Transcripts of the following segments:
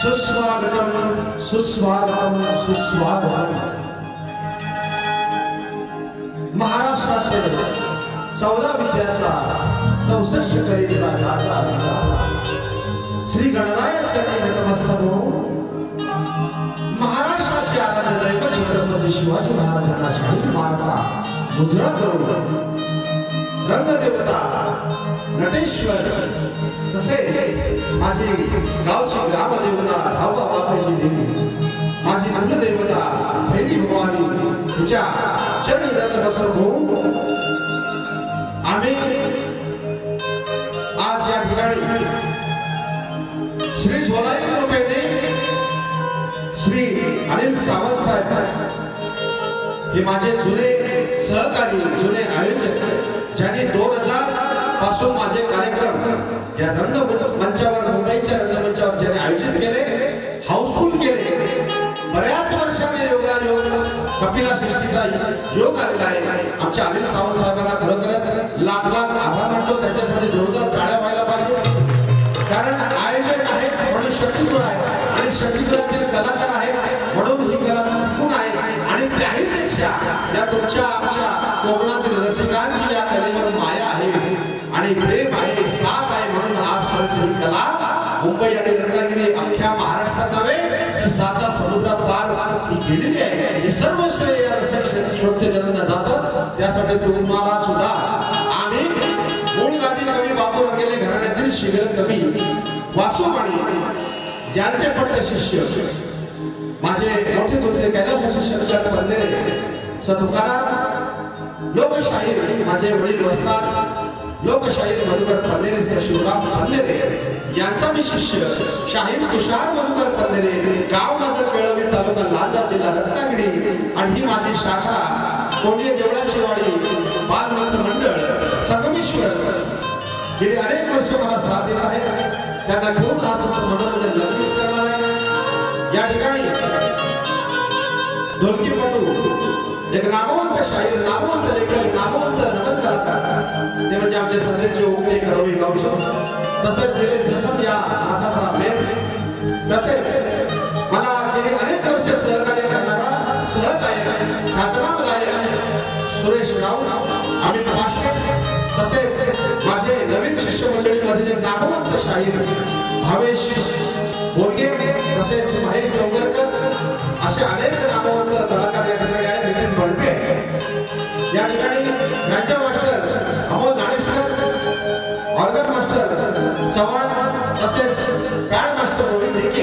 सुस्वागतम सुस्वागतम सुस्वागतम. महाराष्ट्राचे चौदा विद्याचा चौसष्ट कलेचा दाता श्री गणरायाचे नतमस्तक होऊन महाराष्ट्राचे आराध्य दैव छत्रपती शिवाजी महाराजांना शाही महाराजा मुजरा करून रंगदेवता नटेश्वर तसेच माझी गावची ग्रामदेवता हे माझे जुने सहकारी जुने आयोजक ज्यांनी दोन हजारपासून माझे कार्यक्रम या रंग मंचावर मुंबईच्या रंगमंचावर ज्यांनी आयोजित केले हाऊसफुल केले. बऱ्याच वर्षाने योगायोग कपिला शेट्टीचा योग आलेला आहे. आमच्या अनिल सावंत साहेबांना खरोखरच लाख लाख आभार मानतो. त्याच्यासाठी जोरदार टाळ्या व्हायला पाहिजे कारण आयोजक आहेत म्हणून शक्तिगृह आहे आणि शक्तिगृहातील कलाकार आहेत. तुमच्या आमच्या कोकणातील रसिकांची या कलेवर माया आहे. आणि प्रेम आहे साथ आहे म्हणून आजपर्यंत ही कला मुंबई आणि रत्नागिरी अख्ख्या महाराष्ट्रात नव्हे ही साता समुद्रात पार ही गेलेली आहे. हे सर्व श्रेय या रसिक श्रोतेजनांना जातं. त्यासाठी तुम्हाला सुद्धा आम्ही मूळ गादी कवी बापू रंगेले घराण्यातील शिगर कवी वासू माणी यांचे पण ते शिष्य. माझे मोठे तुमचे कैलास शिष्य पंधरे. तुकाराम लोकशाहीर माझे वडील बसतात लोकशाहीर मधुकर पंधरे सर शिवराम पंधरे यांचा मी शिष्य शाहीर तुषार मधुकर पंधरे गाव माझं केळवी तालुका लांजा जिल्हा रत्नागिरी आणि ही माझी शाखा कोंडिय देवळाची वाडी बालमंत मंडळ संगमेश्वर. गेली अनेक वर्ष मला साथ देत आहेत. त्यांना घेऊन हा तुमचं मनोरंजन नक्कीच करणार आहे. या ठिकाणी ढोलकीपटू एक नामवंत शाहीर नामवंत लेखक नामवंत नगर ते म्हणजे आमचे संदेशचे उगणे कडवी गावचे तसंच दिलेश चव्हाण तसेच बँड मास्टर रोहित ढेके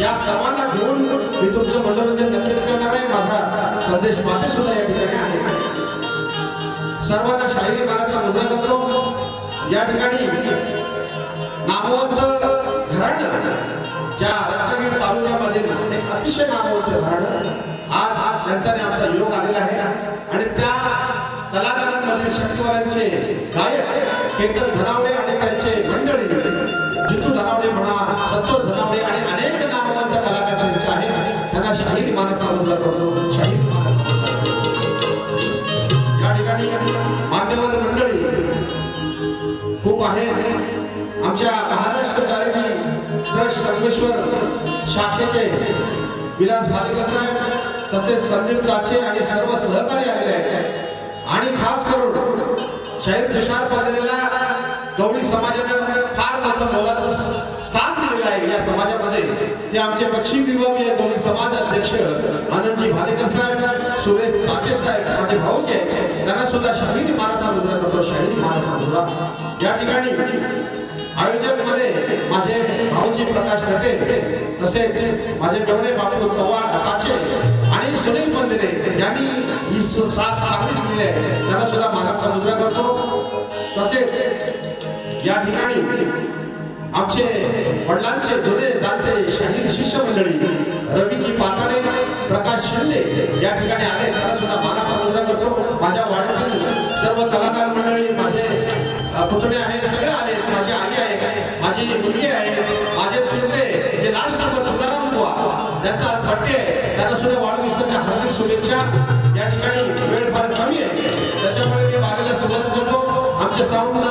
या सर्वांना घेऊन मी तुमचं मनोरंजन नक्कीच करणार आहे. माझा संदेश माझे सुद्धा या ठिकाणी आहे. सर्वांना शाहिरी मानाचा मुजरा करतो. या ठिकाणी नामवंत घराणं ज्या रत्नागिरी तालुक्यामध्ये एक अतिशय नामवंत घराणं आज आज त्यांच्याने आमचा योग आलेला आहे. आणि त्या कलाकारांमधील शक्तीवाल्यांचे गायक केतन धनावडे आणि आमच्या महाराष्ट्र चॅरिटी ट्रस्ट संगमेश्वर शाखेचे विलास भालेकर साहेब तसेच संदीप काचे आणि सर्व सहकारी आलेले आहेत. आणि खास करून शाहीर तुषार पांढरेला गवळी समाजाने फार मोठं मोलाचं स्थान दिलेलं आहे. या समाजामध्ये ते आमचे पश्चिम विभागीय दोन समाज अध्यक्ष आनंदजी भालेकर साहेब सुरेश साचे साहेब माझे भाऊ जे त्यांना सुद्धा शाहिरी मानाचा मुजरा करतो शाहिरी मानाचा मुजरा या ठिकाणी आयोजकमध्ये माझे भाऊजी प्रकाश नते तसेच माझे गवणे बापू चव्हाण साचे आणि सुनील मंदिरे यांनी ही साथ चांगली दिली आहे. त्यांना सुद्धा मानाचा मुजरा करतो. तसेच या ठिकाणी आमचे वडिलांचे जुने जाणते शाहीर शिष्य मंडळी रवीजी पाताडे प्रकाश शिंदे या ठिकाणी आले. त्यांना सुद्धा मानाचा मुजरा करतो. माझ्या वाडीतील सर्व कलाकार मंडळी माझे अ, पुतणे आहे सगळे आले. माझी आई आहे माझी मुलगी आहे माझे चिंते जे लास्ट नंबर तुकाराम बुवा त्यांचा आज बड्डे त्यांना सुद्धा वाढदिवसाच्या हार्दिक शुभेच्छा. या ठिकाणी वेळ फार कमी आहे. त्याच्यामुळे मी बारीला सुरुवात करतो. आमचे साऊंड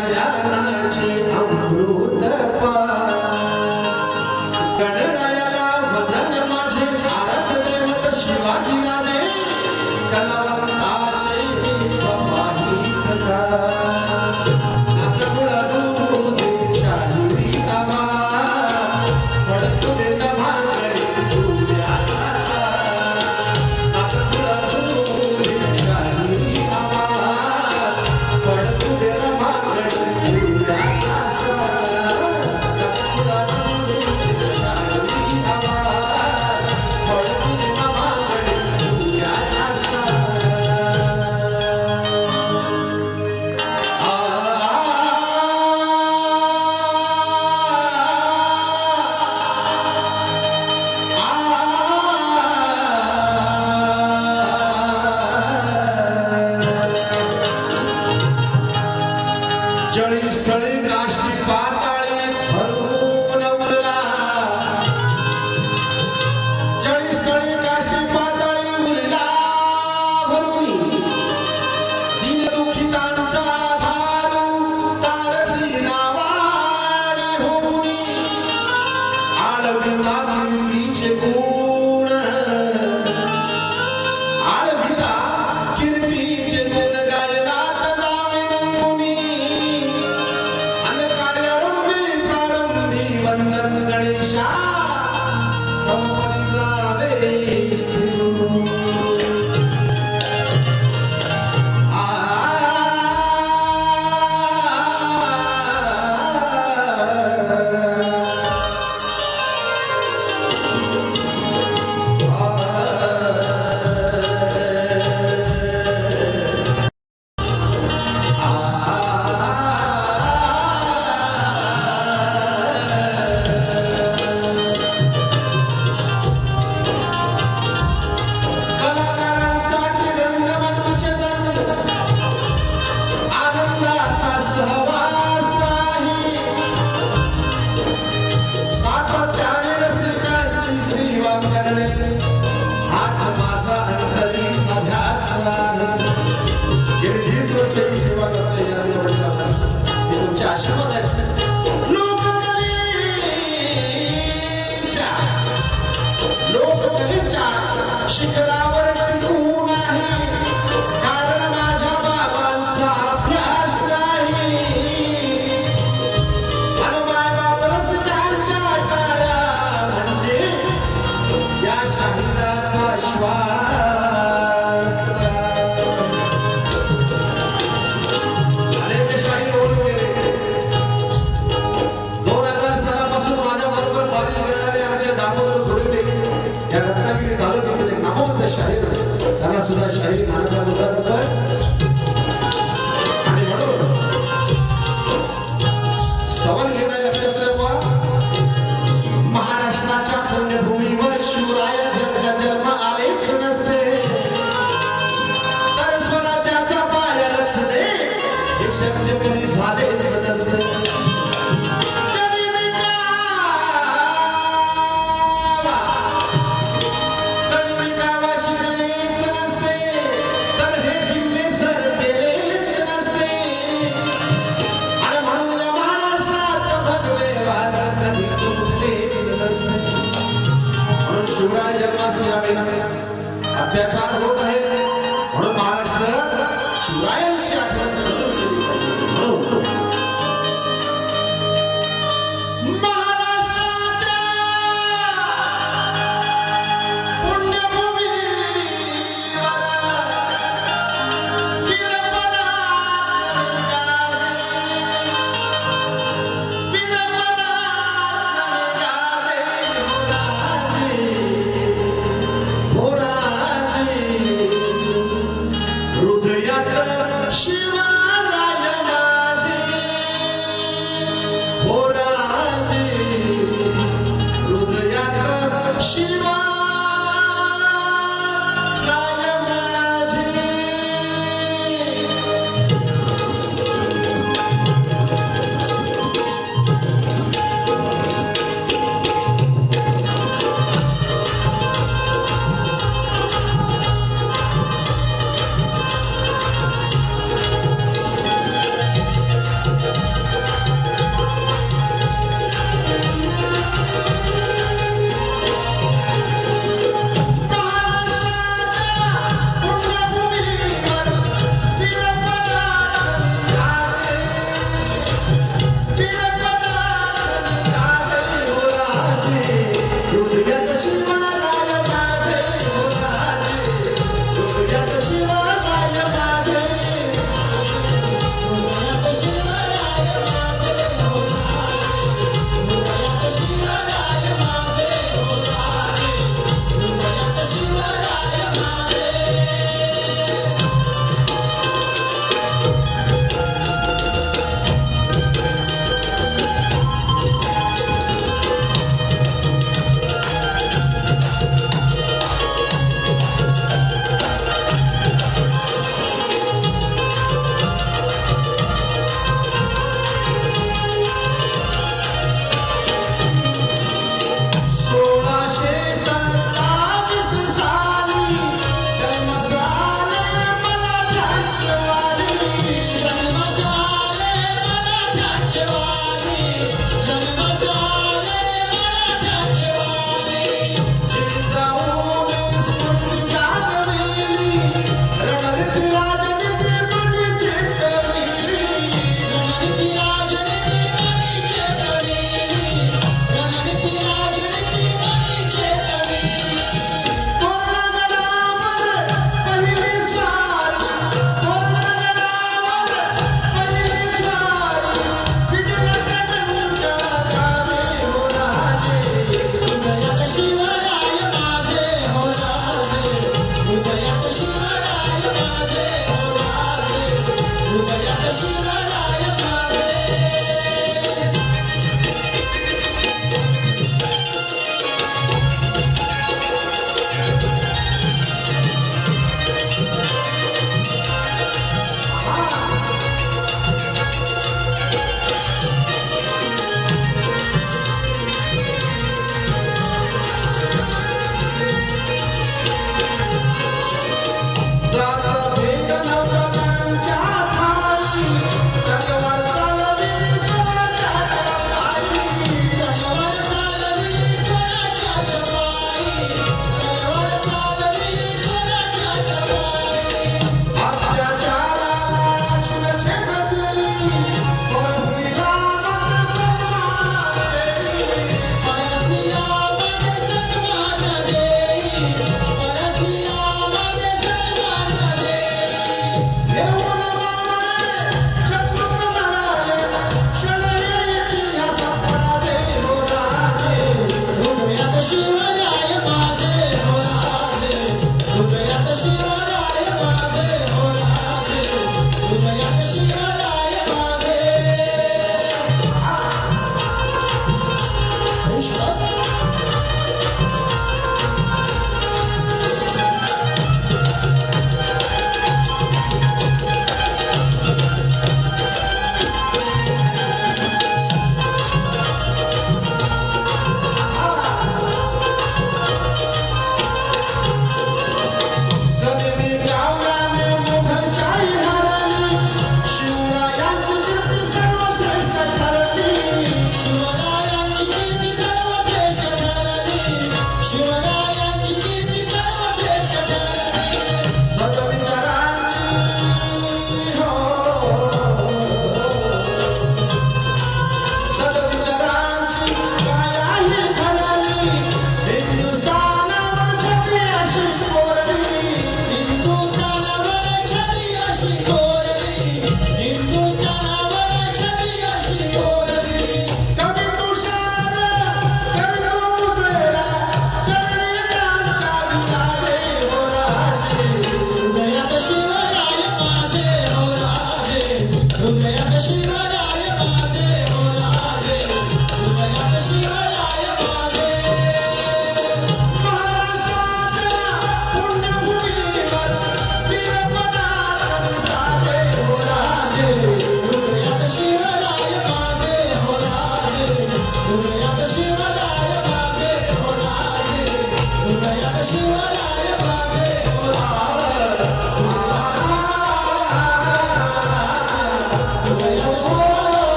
गुरुराया ज्ञानाची अमृत என்றால் பார்த்தால் गणेशा